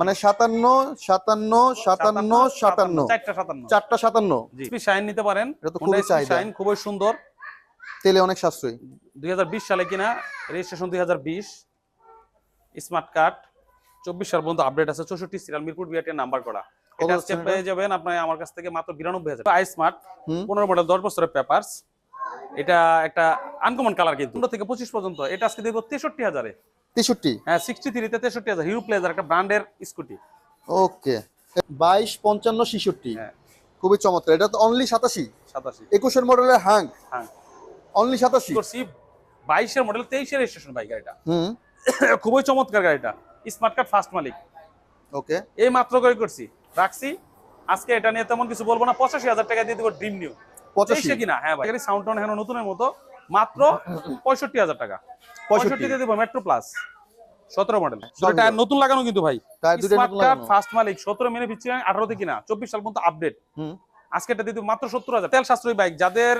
মানে সাতান্ন সাতান্ন সাতান্ন সাতান্ন চারটা সাতান্ন। শাইন নিতে পারেন। এটা খুবই। শাইন খুবই সুন্দর। তেলে অনেক সাশ্রয়ী। দুই সালে কিনা রেজিস্ট্রেশন দুই স্মার্ট কার্ড চব্বিশ সাল পর্যন্ত আপডেট আছে। চৌষট্টি সিরিয়াল মিরপুর নাম্বার করা। এটা পেয়ে যাবেন আপনার আমার কাছ থেকে মাত্র বিরানব্বই হাজার। আই স্মার্ট পনেরো মডেল দশ বছরের পেপারস এটা একটা আনকমন কালার কিন্তু। পনেরো থেকে পঁচিশ পর্যন্ত। এটা আজকে দেখব তেষট্টি হাজারে। তেষট্টি? হ্যাঁ সিক্সটি থ্রিতে তেষট্টি হাজার। হিরো প্লেজার একটা ব্র্যান্ডের স্কুটি ওকে। বাইশ পঞ্চান্ন ছিষট্টি। হ্যাঁ। খুবই চমৎকার। এটা তো অনলি সাতাশি? সাতাশি। একুশের মডেলের হাং হ্যাঁ অনলি সাতাশি? করছি বাইশের মডেল তেইশের রেজিস্ট্রেশন বাইক গাড়িটা। হুম। খুবই চমৎকার গাড়িটা। স্মার্ট কার্ড ফার্স্ট মালিক। ওকে। এই মাত্র করে করছি। রাখছি। আজকে এটা নিয়ে তেমন কিছু বলব না। পঁচাশি হাজার টাকা দিয়ে দেবো ড্রিম নিউ পঁচাশি। কিনা? হ্যাঁ ভাই। সাউন্ড টাউন এখন নতুনের মতো। মাত্র পঁয়ষট্টি হাজার টাকা। পঁয়ষট্টি। পঁয়ষট্টি দিয়ে দেবো মেট্রো প্লাস সতেরো মডেল টায়ার নতুন লাগানো কিন্তু ভাই। ফার্স্ট মালিক সতেরো মেনে পিছিয়ে আঠারোতে কিনা চব্বিশ সাল পর্যন্ত আপডেট আজকে এটা দিয়ে মাত্র সত্তর হাজার। তেল সাশ্রয়ী বাইক যাদের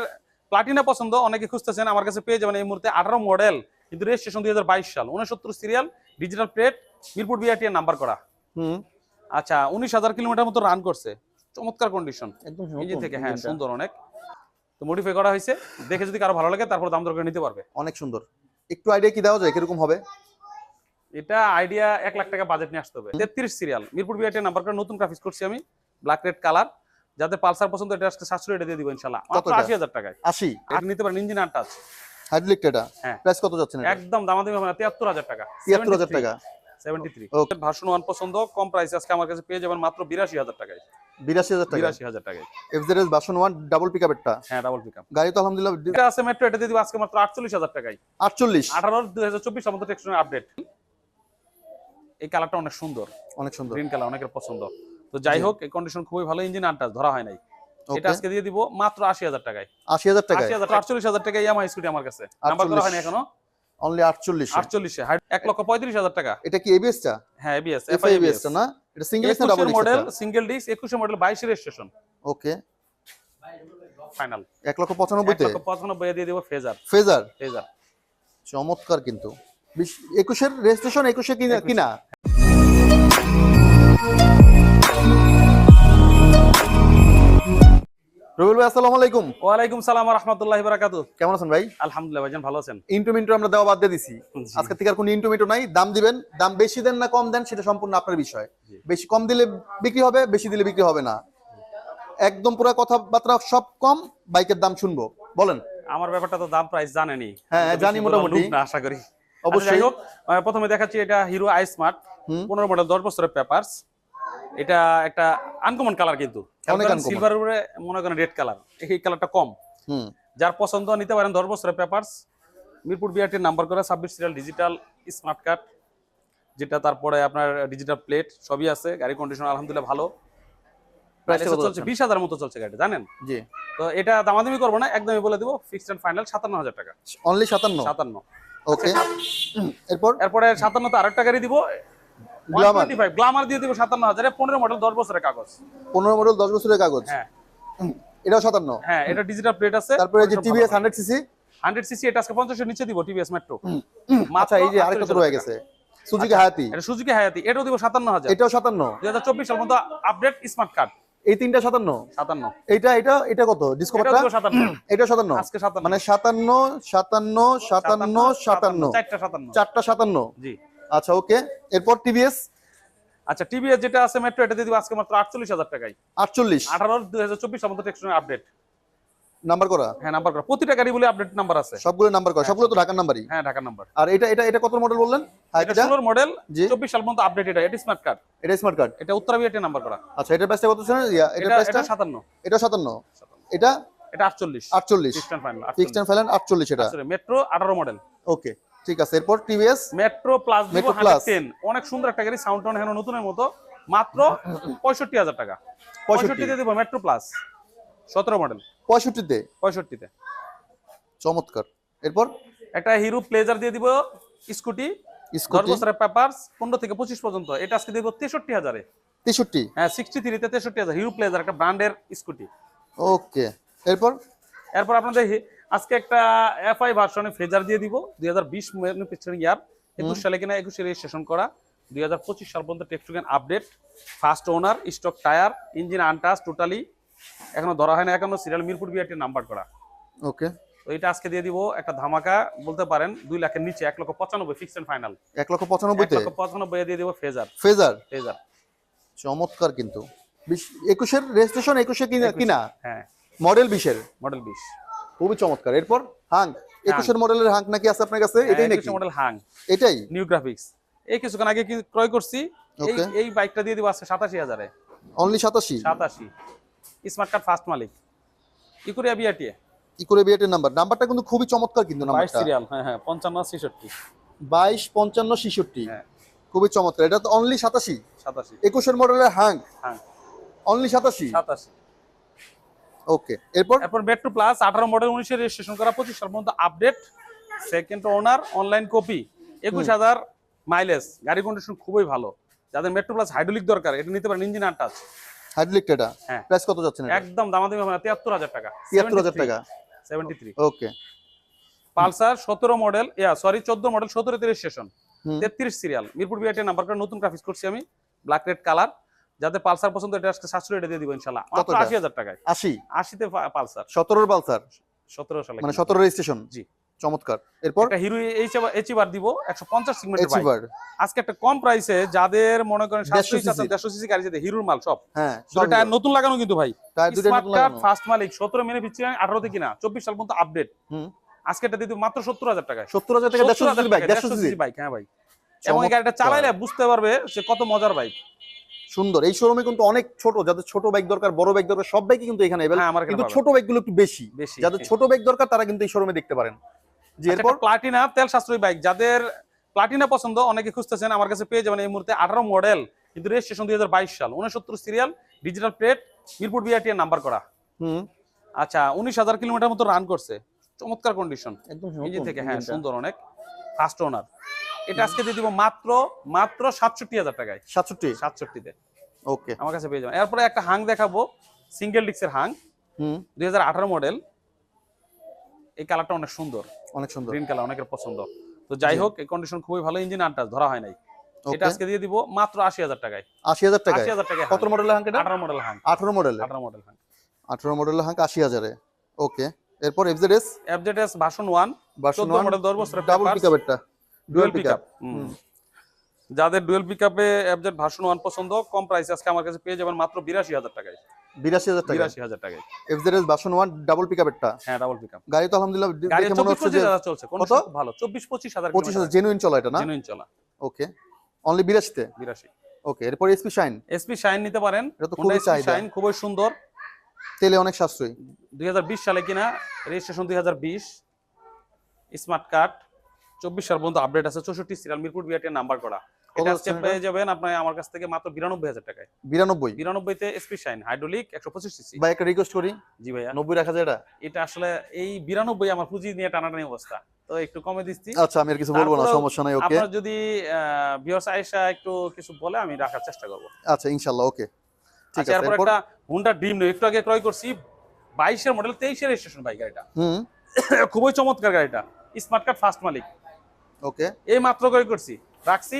প্লাটিনা পছন্দ অনেকে খুঁজতেছেন আমার কাছে পেয়ে যাবেন এই মুহূর্তে আঠারো মডেল কিন্তু রেজিস্ট্রেশন দুই হাজার বাইশ সাল। উনসত্তর serial digital plate Mirpur BRT number করা। হুম। আচ্ছা উনিশ হাজার কিলোমিটার মতো রান করছে। চমৎকার কন্ডিশন একদম ইঞ্জিন থেকে হ্যাঁ সুন্দর অনেক। তো মডিফাই করা হয়েছে। দেখে যদি কারও ভালো লাগে তারপর দাম দর করে নিতে পারবে। অনেক সুন্দর। একটু আইডিয়া কি দেওয়া যায়? কীরকম হবে? এটা আইডিয়া এক লাখ টাকা বাজেট নিয়ে আসতে হবে। তেত্রিশ সিরিয়াল মিরপুর বিআরটি নাম্বার করে নতুন গ্রাফিক্স করছি আমি। ব্ল্যাক রেড কালার যাদের পালসার পছন্দ এটা আজকে সাশ্রয় এটা দিয়ে দিব ইনশাল্লাহ। আশি হাজার টাকায়। আশি? আর নিতে পারেন ইঞ্জিন আর টাচ হাইড্রোলিক এটা? হ্যাঁ। প্রাইস কত যাচ্ছে না একদম দামাদামি হবে না তিয়াত্তর হাজার টাকা। তিয়াত্তর হাজার টাকা। Seventy three. ভার্সন ওয়ান পছন্দ কম প্রাইস আজকে আমার কাছে পেয়ে যাবেন মাত্র বিরাশি হাজার টাকায়। বিরাশি হাজার টাকা। বিরাশি হাজার টাকায়। এফজেডএস বাসন ওয়ান ডাবল পিক আপেরটা হ্যাঁ ডাবল পিক গাড়ি তো আলহামদুলিল্লাহ এটা আছে মেট্রো এটা দিয়ে দিব আজকে মাত্র আটচল্লিশ হাজার টাকায়। আটচল্লিশ। আঠারো দুই হাজার চব্বিশ আমাদের টেক্সটের আপডেট এই কালারটা অনেক সুন্দর। অনেক সুন্দর। গ্রিন কালার অনেকের পছন্দ। তো যাই হোক এই কন্ডিশন খুবই ভালো ইঞ্জিন আনটাচ ধরা হয় নাই। এটা আজকে দিয়ে দিব মাত্র আশি হাজার টাকায়। আশি হাজার টাকা আশি হাজার আটচল্লিশ হাজার টাকা ইয়ামাই স্কুটি আমার কাছে। নাম্বার করা হয়নি এখনও। অনলি আটচল্লিশ। আটচল্লিশে। এক লক্ষ পঁয়ত্রিশ হাজার টাকা। এটা কি এবিএস টা? হ্যাঁ এবিএস এফআই এবিএস টা না? এটা সিঙ্গেল ডিস্ক ডাবল একুশের মডেল সিঙ্গেল ডিস্ক একুশের মডেল বাইশের রেজিস্ট্রেশন ওকে ফাইনাল এক লক্ষ পঁচানব্বই এক তে লক্ষ পঁচানব্বই দিয়ে দেব ফেজার। ফেজার? ফেজার। চমৎকার কিন্তু। বিশ- একুশের রেজিস্ট্রেশন একুশে কিনা কিনা? রবিউল ভাই আসসালামু আলাইকুম। ওয়ালাইকুম সালাম রহমতুল্লাহ বারাকাতু কেমন আছেন ভাই? আলহামদুলিল্লাহ ভাইজান ভালো আছেন? ইন্টু আমরা দেওয়া বাদ দিয়ে দিছি। আজকে থেকে আর কোনো ইন্টু নাই। দাম দিবেন দাম বেশি দেন না কম দেন সেটা সম্পূর্ণ আপনার বিষয়। বেশি কম দিলে বিক্রি হবে বেশি দিলে বিক্রি হবে না। একদম পুরো কথাবার্তা সব কম বাইকের দাম শুনব। বলেন। আমার ব্যাপারটা তো দাম প্রাইস জানেনি। হ্যাঁ, জানি মোটামুটি। আশা করি। অবশ্যই। অবশ্যই। প্রথমে দেখাচ্ছি এটা হিরো আই স্মার্ট। পনেরো মডেল দশ বছরের পেপারস এটা একটা আনকমন কালার কিন্তু। অনেক uncommon। সিলভার উপরে মনে করেন রেড কালার এই কালারটা কম। যার পছন্দ নিতে পারেন দশ বছরের পেপারস মিরপুর বিআরটির নাম্বার করা ছাব্বিশ সিরিয়াল ডিজিটাল স্মার্ট কার্ড যেটা তারপরে আপনার ডিজিটাল প্লেট সবই আছে। গাড়ি কন্ডিশন আলহামদুলিল্লাহ ভালো। Price টা কত চলছে বিশ হাজার মতো চলছে গাড়ি জানেন? জি। তো এটা দামাদামি করব না একদমই বলে দিব ফিক্সড এন্ড ফাইনাল সাতান্ন হাজার টাকা। অনলি সাতান্ন? সাতান্ন। ওকে এরপর? এরপরে? সাতান্ন আরেকটা গাড়ি দিব গ্লামার। গ্লামার দিয়ে দিব সাতান্ন হাজারে পনেরো মডেল দশ বছরের কাগজ। পনেরো মডেল দশ বছরের কাগজ? হ্যাঁ। এটাও সাতান্ন? হ্যাঁ এটা ডিজিটাল প্লেট আছে তারপরে যে TVS hundred CC hundred CC এটা আজকে পঞ্চাশের নিচে দিব টিভিএস মেট্রো আচ্ছা এই যে আরেকটা রয়ে গেছে সুজুকি হায়াতি এটা সুজুকি হায়াতি এটাও দিব সাতান্ন হাজার। এটাও সাতান্ন? দুই হাজার চব্বিশ সাল মতো আপডেট স্মার্ট কার্ড এই তিনটা সাতান্ন? সাতান্ন। এইটা এটা এটা কত? ডিসকভারটা এটা সাতান্ন। আজকে সাতান্ন। মানে সাতান্ন সাতান্ন সাতান্ন সাতান্ন। চারটা সাতান্ন। চারটা সাতান্ন? জি। আচ্ছা ওকে। এরপর টিভিএস আচ্ছা টিভিএস যেটা আছে মেট্রো এটা দিয়ে দিব আজকে মাত্র আটচল্লিশ হাজার টাকায়। আটচল্লিশ। আঠারো দুই হাজার চব্বিশ সাল মতো টেক্সটের আপডেট নাম্বার করা? হ্যাঁ নাম্বার করা। প্রতিটা গাড়ি বলে আপডেট নাম্বার আছে। সবগুলো নাম্বার করা। সবগুলো তো ঢাকার নাম্বারই। হ্যাঁ ঢাকার নাম্বার। আর এটা এটা এটা কত মডেল বললেন? এটা হায়াতিটা ষোলোর মডেল জি। চব্বিশ সাল পর্যন্ত আপডেট এটা। এটা স্মার্ট কার্ড এটা স্মার্ট কার্ড এটা উত্তরা বিআরটি নাম্বার করা। আচ্ছা এটার প্রাইসটা কত ছিল? এটা প্রাইসটা এটা সাতান্ন। এটা সাতান্ন। এটা? এটা আটচল্লিশ। আটচল্লিশ। Fixed final fixed and final আটচল্লিশ এটা। মেট্রো আঠারো মডেল ওকে ঠিক আছে এরপর TVS? Metro plus Plus। Ten. অনেক সুন্দর একটা গাড়ি সাউন্ড টাউন এখন নতুনের মতো। মাত্র পঁয়ষট্টি হাজার টাকা। পঁয়ষট্টি। দিয়ে দিব মেট্রো প্লাস সতেরো মডেল পঁয়ষট্টিতে? পঁয়ষট্টিতে। চমৎকার। এরপর? একটা হিরো প্লেজার দিয়ে দিব স্কুটি। দশ বছরের পেপারস পনেরো থেকে পঁচিশ পর্যন্ত। এটা আজকে দিব তেষট্টি হাজারে। তেষট্টি? হ্যাঁ সিক্সটি থ্রিতে তেষট্টি হাজার। হিরো প্লেজার একটা ব্র্যান্ডের স্কুটি। ওকে। এরপর? এরপর আপনাদের আজকে একটা এফআই ভার্সনে ফ্রেজার দিয়ে দিব। দুই হাজার বিশ ইয়ার একুশ সালে কিনা একুশে রেজিস্ট্রেশন করা। দুই হাজার পঁচিশ সাল পর্যন্ত tax token update first owner stock tyre engine untouched totally এখনও ধরা হয় না এখনও সিরিয়াল মিরপুর বিআরটির নাম্বার করা। ওকে। তো এটা আজকে দিয়ে দিব একটা ধামাকা বলতে পারেন দুই লাখের নিচে এক লক্ষ পঁচানব্বই ফিক্স এন্ড ফাইনাল এক লক্ষ এক লক্ষ পঁচানব্বই দিয়ে দিব ফেজার। ফেজার? ফেজার। চমৎকার কিন্তু। একুশের রেজিস্ট্রেশন একুশে কিনা কিনা? হ্যাঁ। মডেল বিশের? মডেল বিশ। খুবই চমৎকার। এরপর হাং একুশের মডেলের হাং নাকি আছে আপনার কাছে? এটাই নাকি? মডেল হাং এটাই? নিউ গ্রাফিক্স এই কিছুক্ষণ আগে ক্রয় করছি? এই. বাইকটা দিয়ে দিব আজকে সাতাশি হাজারে। অনলি সাতাশি? সাতাশি। স্মার্ট কার্ড ফার্স্ট মালিক। ইকুরিয়া বিআরটিএ। কি করে বিয়েটের নাম্বার নাম্বারটা কিন্তু খুবই চমৎকার কিন্তু নাম্বারটা সিরিয়াল হ্যাঁ হ্যাঁ পঞ্চান্ন ছেষট্টি। বাইশ পঞ্চান্ন ছেষট্টি। হ্যাঁ। খুবই চমৎকার। এটা তো অনলি সাতাশি? সাতাশি। একুশের মডেলের হাং হ্যাঁ অনলি সাতাশি? সাতাশি। ওকে এরপর? এরপর মেট্রো প্লাস আঠারো মডেল উনিশের রেজিস্ট্রেশন করা পঁচিশ সাল পর্যন্ত update second owner online copy একুশ হাজার মাইলেজ গাড়ি কন্ডিশন খুবই ভালো। যাদের মেট্রো প্লাস হাইড্রোলিক দরকার এটা নিতে পারেন ইঞ্জিন আনটাচ হাইড্রোলিক এটা? হ্যাঁ। প্রাইস কত যাচ্ছে একদম দামাদামি হবে না তিয়াত্তর হাজার টাকা। তিয়াত্তর হাজার টাকা? Seventy three okay. পালসার সতেরো মডেল ইয়া সরি চোদ্দ মডেল সতেরো রেজিস্ট্রেশন হুম। তেত্রিশ সিরিয়াল মিরপুর বিআইটি নাম্বার করে নতুন গ্রাফিক্স করছি আমি। ব্ল্যাক রেড কালার যাদের পালসার পছন্দ এটা আজকে সাতশো এটা দিয়ে দিব ইনশাল্লাহ মাত্র আশি হাজার টাকায়। আশি? আশিতে পালসার। সতেরোর পালসার? সতেরো সালে মানে সতেরো রেজিস্ট্রেশন? জি। চমৎকার। এরপর? একটা হিরো এইচবার দিব একশো পঞ্চাশ সিগমেন্টের বাইক আজকে একটা কম প্রাইসে যাদের মনে করেন 150 সাতশো cc সিসি গাড়ি যেতে হিরোর মাল সব। হ্যাঁ দুটো টায়ার নতুন লাগানো কিন্তু ভাই। Smart card. ফার্স্ট মালিক সতেরো মেনে পিছিয়ে আঠারোতে কিনা চব্বিশ সাল পর্যন্ত আপডেট হুম। আজকে এটা দিব মাত্র সত্তর হাজার টাকায়। সত্তর হাজার টাকা দেড়শো 70,000 সিসির বাইক 150 সিসি বাইক হ্যাঁ ভাই। এবং এই গাড়িটা। চালাইলে বুঝতে পারবে যে কত মজার বাইক সুন্দর। এই শোরুমে কিন্তু অনেক ছোট। যাদের ছোট বাইক দরকার বড় বাইক দরকার সব বাইকই কিন্তু এখানে। হ্যাঁ কিন্তু। ছোট বাইকগুলো একটু বেশি। যাদের ছোট বাইক দরকার তারা কিন্তু এই শোরুমে দেখতে পারেন। জি এরপর প্লাটিনা তেল সাশ্রয়ী বাইক যাদের প্লাটিনা পছন্দ অনেকে খুঁজতেছেন আমার কাছে পেয়ে যাবেন এই মুহূর্তে আঠারো মডেল কিন্তু রেজিস্ট্রেশন দুই হাজার বাইশ সাল। উনসত্তর serial digital plate Mirpur BRT এর নাম্বার করা। হুম। আচ্ছা উনিশ হাজার কিলোমিটার মতো রান করছে। চমৎকার কন্ডিশন একদম থেকে হ্যাঁ সুন্দর অনেক। ফার্স্ট ওনার এটা আজকে দিয়ে দিব মাত্র মাত্র সাতষট্টি হাজার টাকায়। সাতষট্টি। সাতষট্টিতে। ওকে। আমার কাছে পেয়ে যাবেন। এরপরে একটা হাং দেখাবো সিঙ্গেল ডিক্সের হাং। হুম। দুই হাজার আঠারো মডেল এই কালারটা অনেক সুন্দর। অনেক সুন্দর। গ্রিন কালার অনেকের পছন্দ। তো যাই হোক এই কন্ডিশন খুবই ভালো ইঞ্জিন আনটাচ ধরা হয় নাই। এটা আজকে দিয়ে দিব মাত্র আশি হাজার টাকায়। আশি হাজার টাকা আশি হাজার টাকায় কত মডেলের হাঙ্ক এটা আঠারো মডেল হাং। আঠারো মডেলের আঠারো মডেল হাং। আঠারো মডেলের হাঙ্ক আশি হাজারে। ওকে। এরপর FZ S FZS version one version চোদ্দ মডেল দশ বছরের ডাবল পিকআপেরটা ডুয়েল ডুয়েল পিকআপ পিকআপ যাদের ডুয়েল পিকআপে এফজেড ভার্সন ওয়ান পছন্দ কম প্রাইস আজকে আমার কাছে পেয়ে যাবেন মাত্র বিরাশি হাজার টাকায়। বিরাশি হাজার টাকা বিরাশি হাজার টাকায়। এফজেড ভার্সন ওয়ান ডাবল পিকআপেরটা হ্যাঁ ডাবল পিকআপ গাড়ি তো আলহামদুলিল্লাহ দেখে মনে হচ্ছে যে চলছে কোন কত? ভালো চব্বিশ পঁচিশ হাজার পঁচিশ হাজার জেনুইন চলা এটা না? জেনুইন চলা। ওকে অনলি বিরাশিতে? বিরাশি। ওকে এরপর এসপি শাইন এসপি শাইন নিতে পারেন। এটা তো খুবই চাহিদা। শাইন খুবই সুন্দর। তেলে অনেক সাশ্রয়ী। দুই হাজার বিশ সালে কিনা রেজিস্ট্রেশন দুই হাজার বিশ। স্মার্ট কার্ড চব্বিশ সাল পর্যন্ত আপডেট আছে। চৌষট্টি সিরিয়াল মিরপুর বিআরটি নাম্বার করা। এটা আজকে পেয়ে যাবেন আপনি আমার কাছ থেকে মাত্র বিরানব্বই হাজার টাকায়। বিরানব্বই? বিরানব্বইতে এসপি শাইন হাইড্রোলিক একশো পঁচিশ সিসি ভাই একটা রিকোয়েস্ট করি। জি ভাইয়া। নব্বই রাখা যায় এটা? এটা আসলে এই বিরানব্বই আমার পুঁজি নিয়ে টানাটানি অবস্থা। তো একটু কমে দিচ্ছি। আচ্ছা আমি আর কিছু বলব না সমস্যা নাই ওকে আপনার যদি ভিউয়ার্স আয়েশা একটু কিছু বলে আমি রাখার চেষ্টা করব। আচ্ছা ইনশাল্লাহ ওকে ঠিক আচ্ছা আছে এরপর এরপর? একটা হুন্ডা ড্রিম একটু আগে ক্রয় করছি। মডেল রেজিস্ট্রেশন গাড়িটা। হুম। খুবই চমৎকার গাড়িটা। স্মার্ট কার্ড ফার্স্ট মালিক। ওকে এই মাত্র ক্রয় করছি। রাখছি।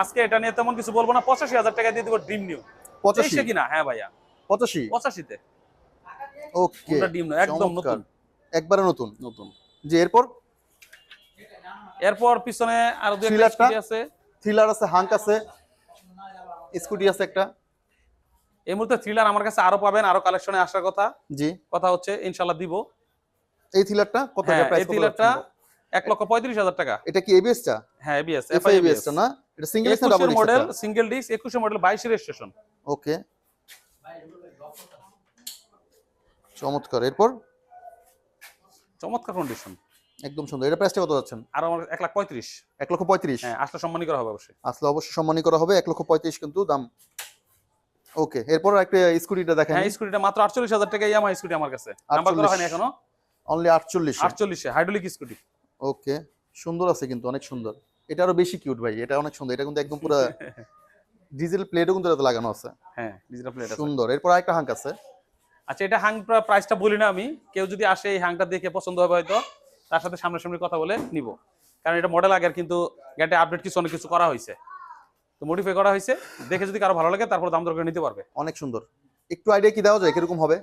আজকে এটা নিয়ে তেমন কিছু বলব না। পঁচাশি হাজার টাকা দিয়ে দিব ড্রিম নিউ। পঁচাশি? কিনা? হ্যাঁ ভাইয়া। পঁচাশি? পঁচাশিতে। ওকে ড্রিম নিউ একদম নতুন। একবারে নতুন? নতুন। যে এরপর? এরপর পিছনে আরও দুই একটা স্কুটি আছে। থ্রিলার আছে হাঙ্ক আছে। স্কুটি আছে একটা। এই মুহূর্তে থ্রিলার আমার কাছে আরও পাবেন আরও কালেকশনে আসার কথা। জি। কথা হচ্ছে ইনশাল্লাহ দিব। এই থ্রিলারটা কত হ্যাঁ টাকা প্রাইস এই থ্রিলারটা এক লক্ষ পঁয়ত্রিশ হাজার টাকা। এটা কি এবিএস টা হ্যাঁ এবিএস এফআই এবিএস টা না? এটা সিঙ্গেল না ডাবল মডেল সিঙ্গেল ডিস্ক একুশে মডেল বাইশের রেজিস্ট্রেশন ওকে। চমৎকার। এরপর? চমৎকার কন্ডিশন একদম সুন্দর। এটা প্রাইসটা কত যাচ্ছেন? আর আমার এক লাখ পঁয়ত্রিশ। এক লক্ষ পঁয়ত্রিশ। হ্যাঁ আসলে সম্মানী করা হবে অবশ্যই। আসলে অবশ্যই সম্মানী করা হবে। এক লক্ষ পঁয়ত্রিশ কিন্তু দাম। ওকে এরপর একটা স্কুটিটা দেখেন। হ্যাঁ স্কুটিটা মাত্র আটচল্লিশ হাজার টাকা ইয়ামাহা স্কুটি আমার কাছে। নাম্বার করা হয়নি এখনও। অনলি আটচল্লিশ। আটচল্লিশে হাইড্রোলিক স্কুটি ওকে সুন্দর আছে কিন্তু অনেক সুন্দর। এটা আরও বেশি কিউট ভাই এটা অনেক সুন্দর এটা কিন্তু একদম পুরো ডিজেল প্লেটও কিন্তু এটাতে লাগানো আছে। হ্যাঁ ডিজিটাল প্লেট আছে। সুন্দর এরপর আরেকটা হাঙ্ক আছে। আচ্ছা এটা হাং প্রাইসটা বলি না আমি কেউ যদি আসে এই হাংটা দেখে পছন্দ হবে হয়তো তার সাথে সামনাসামনি কথা বলে নিব। কারণ এটা মডেল আগের কিন্তু গাড়িটা আপডেট কিছু অনেক কিছু করা হয়েছে। তো মডিফাই করা হয়েছে দেখে যদি কারও ভালো লাগে তারপর দাম দর করে নিতে পারবে। অনেক সুন্দর। একটু আইডিয়া কি দেওয়া যায় কীরকম হবে?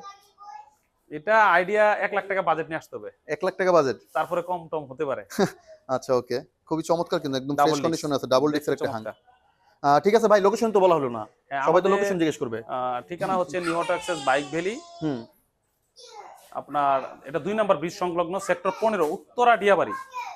এটা আইডিয়া এক লাখ টাকা বাজেট নিয়ে আসতে হবে। এক লাখ টাকা বাজেট তারপরে কম টম হতে পারে। আচ্ছা ওকে খুবই চমৎকার কিন্তু একদম ফ্রেশ। কন্ডিশনে আছে ডাবল ডিক্সের একটা হাং চমৎকার। আহ, ঠিক আছে ভাই লোকেশন তো বলা হলো না। হ্যাঁ, সবাই তো লোকেশন জিজ্ঞেস করবে। ঠিকানা হচ্ছে নিউ অটো বাইক ভ্যালি হুম। আপনার এটা দুই নম্বর ব্রিজ সংলগ্ন সেক্টর পনেরো উত্তরা ডিয়াবাড়ি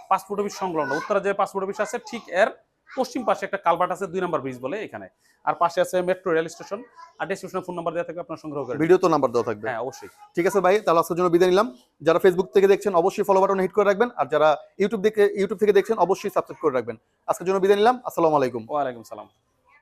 পাসপোর্ট অফিস সংলগ্ন উত্তরা যে পাসপোর্ট অফিস আছে ঠিক এর পশ্চিম পাশে একটা কালভার্ট আছে দুই নম্বর ব্রিজ বলে এখানে। আর পাশে আছে মেট্রো রেল স্টেশন আর ডেসক্রিপশনে ফোন নাম্বার দেওয়া থাকবে আপনার সংগ্রহ করে ভিডিও তো নাম্বার দেওয়া থাকবে। হ্যাঁ অবশ্যই। ঠিক আছে ভাই তাহলে আজকের জন্য বিদায় নিলাম। যারা ফেসবুক থেকে দেখছেন অবশ্যই ফলো বাটন হিট করে রাখবেন। আর যারা ইউটিউব দেখে ইউটিউব থেকে দেখছেন অবশ্যই সাবস্ক্রাইব করে রাখবেন। আজকের জন্য বিদায় নিলাম। আসসালামু আলাইকুম। ওয়া আলাইকুম সালাম।